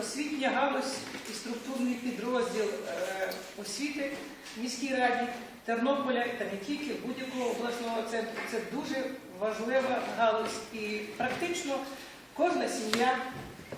освітня галузь і структурний підрозділ е, освіти в міській раді Тернополя та не тільки будь-якого обласного центру. Це дуже важлива галузь і практично кожна сім'я,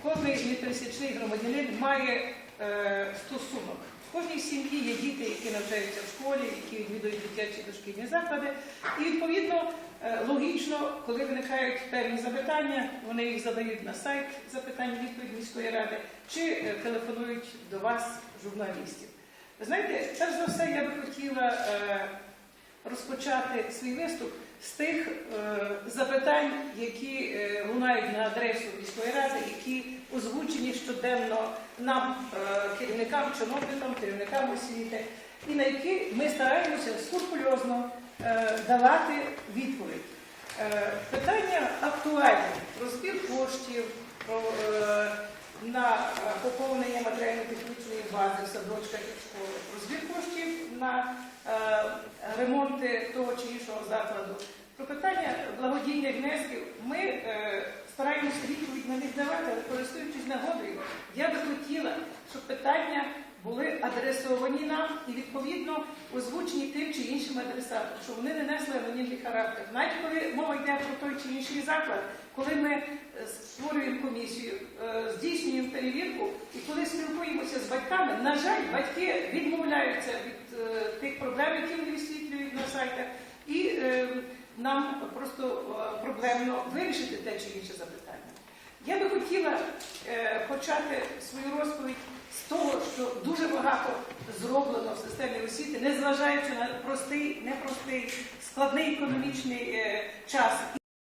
кожний непересічний громадянин має е, стосунок. В кожній сім'ї є діти, які навчаються в школі, які відвідують дитячі дошкільні заклади. І відповідно е, логічно, коли виникають певні запитання, вони їх задають на сайт запитань відповідь міської ради чи е, телефонують до вас, журналістів. Знаєте, перш за все, я би хотіла е, розпочати свій виступ з тих е, запитань, які е, лунають на адресу міської ради, які озвучені щоденно нам, е, керівникам, чиновникам, керівникам освіти, і на які ми стараємося скрупульозно е, давати відповідь. Е, питання актуальні про збір коштів, про е, на е, поповнення матеріально-технічної бази в садочках і школах, про збір коштів на е, ремонти того чи закладу. Про питання благодійних внесків ми е, стараємося відповідь на них давати, але користуючись нагодою, я би хотіла, щоб питання були адресовані нам і відповідно озвучені тим чи іншим адресатам, щоб вони не несли анонімний характер. Навіть коли мова йде про той чи інший заклад, коли ми е, створюємо комісію, е, здійснюємо перевірку, і коли спілкуємося з батьками, на жаль, батьки відмовляються від е, тих проблем, які вони висвітлюють на сайтах, і е, нам просто е, проблемно вирішити те чи інше запитання. Я би хотіла е, почати свою розповідь з того, що дуже багато зроблено в системі освіти, незважаючи на простий, непростий, складний економічний е, час.